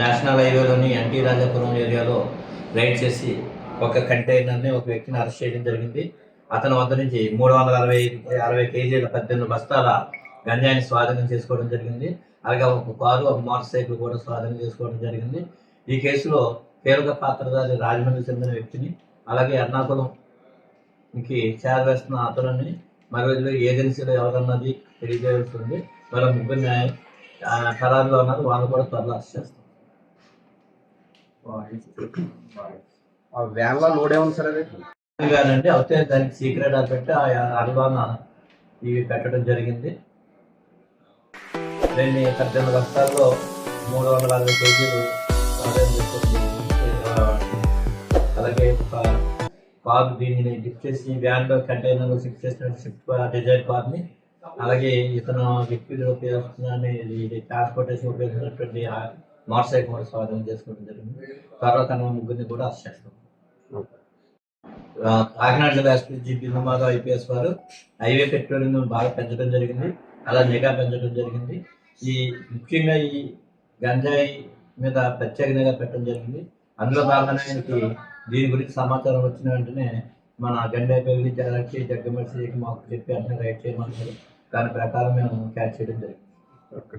National హైవేలోని NT Rajapuram ఏరియాలో ride చేసి ఒక కంటైనర్ని ఒక వ్యక్తిని అరెస్ట్ చేయడం జరిగింది. అతని వద్ద నుంచి మూడు వందల అరవై అరవై కేజీల పద్దెనిమిది బస్తాల గంజాయిని స్వాధీనం చేసుకోవడం జరిగింది. అలాగే ఒక కారు ఒక మోటార్ సైకిల్ కూడా స్వాధీనం చేసుకోవడం జరిగింది. ఈ కేసులో కీలక పాత్రధారి రాజమండ్రి చెందిన వ్యక్తిని అలాగే ఎర్నాకుళంకి చేరవేస్తున్న అతనిని మరో ఏజెన్సీలో ఎవరన్నది తెలియజేయాల్సి ఉంది. వాళ్ళ ముగ్గురు న్యాయం ఫరారులో ఉన్నారు. వాళ్ళు కూడా త్వరలో అరెస్ట్ చేస్తారు ఆ వ్యాన్లో లోడ్ ఏముంది సార్ అది? అండి అయితే దానికి సీక్రెట్ అని పెట్టి ఆ అల్వాన ఇవి పెట్టడం జరిగింది. దీన్ని పద్దెనిమిది బస్తాల్లో మూడు వందల అరవై కేజీలు అలాగే ఒక కార్ దీనిని గిఫ్ట్ చేసి వ్యాన్లో కంటైనర్ షిఫ్ట్ చేసిన షిఫ్ట్ డిజైర్ కార్ని అలాగే ఇతను లిక్విడ్ ఉపయోగిస్తున్న ఇది ట్రాన్స్పోర్టేషన్ ఉపయోగిస్తున్నటువంటి ఆ మోటార్ కూడా స్వాధీనం చేసుకోవడం జరిగింది. తర్వాత ముగ్గురిని కూడా అరెస్ట్ చేస్తాం. Kakinada SP GP Madhav IPS వారు హైవే పెట్రోలింగ్ బాగా పెంచడం జరిగింది. అలా నిఘా పెంచడం జరిగింది. ఈ ముఖ్యంగా ఈ గంజాయి మీద ప్రత్యేక నిఘా పెట్టడం జరిగింది. అందులో భాగంగా ఆయనకి దీని గురించి సమాచారం వచ్చిన వెంటనే మన గండేపల్లి జగట్టి జగ్గమర్సి మాకు చెప్పి అంటే రైట్ చేయమన్నారు. దాని ప్రకారం మేము క్యాచ్ చేయడం జరిగింది. ఓకే